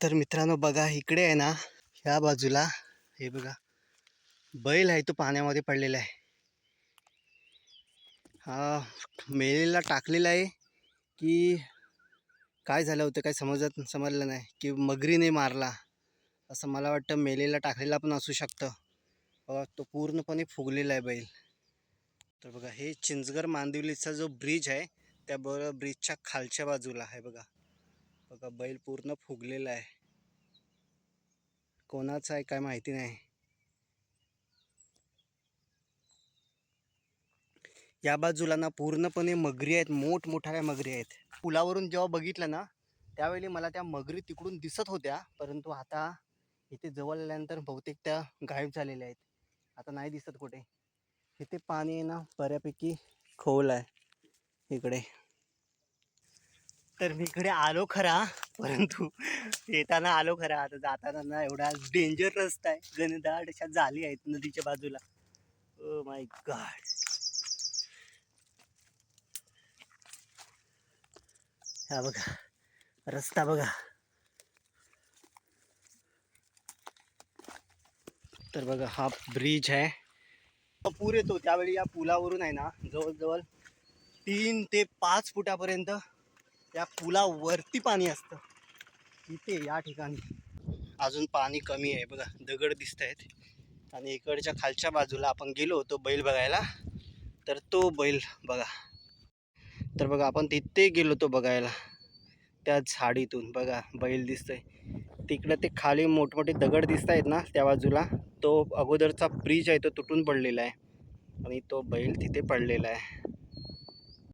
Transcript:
तर मित्रांनो बघा इकडे आहे ना ह्या बाजूला हे बघा बैल आहे तो पाण्यामध्ये पडलेला आहे. हा मेलेला टाकलेला आहे की काय झालं होतं काय समजत समजलं नाही की मगरीने मारला असं मला वाटतं मेलेला टाकलेला पण असू शकतं. बघा तो पूर्णपणे फुगलेला आहे बैल. तर बघा हे चिंचगर मांदिवलीचा जो ब्रिज आहे त्या बरोबर ब्रिजच्या खालच्या बाजूला आहे बघा. बघा बैल पूर्ण फुगलेला आहे. कोणाचा आहे काय माहिती नाही. या बाजूला ना पूर्णपणे मगरी आहेत मोठमोठ्या मगरी आहेत. पुलावरून जेव्हा बघितलं ना त्यावेळी मला त्या मगरी तिकडून दिसत होत्या परंतु आता इथे जवळ आल्यानंतर बहुतेक त्या गायब झालेल्या आहेत. आता नाही दिसत कुठे. इथे पाणी आहे ना बऱ्यापैकी खोल आहे. इकडे. तर मी इकडे आलो खरा परंतु येताना आलो खरा. आता जाताना ना एवढा डेंजर रस्ता आहे. गणदाट अशा जाली आहेत नदीच्या बाजूला. ओ माय गॉड हा बघा रस्ता बघा. तर बघा हा ब्रिज आहे. पूर येतो त्यावेळी या पुलावरून आहे ना जवळजवळ तीन ते पाच फुटापर्यंत त्या पुलावरती पाणी असतं. इथे या ठिकाणी. अजून पाणी कमी आहे. बघा दगड दिसत आहेत आणि इकडच्या खालच्या बाजूला आपण गेलो होतो बैल बघायला. तर तो बैल बघा. तर बघा आपण तिथे गेलो होतो बघायला. त्या झाडीतून बघा बैल दिसतंय. तिकडं ते खाली मोठमोठे दगड दिसत आहेत ना त्या बाजूला. तो अगोदरचा ब्रिज आहे तो तुटून पडलेला आहे. आणि तो बैल तिथे पडलेला आहे.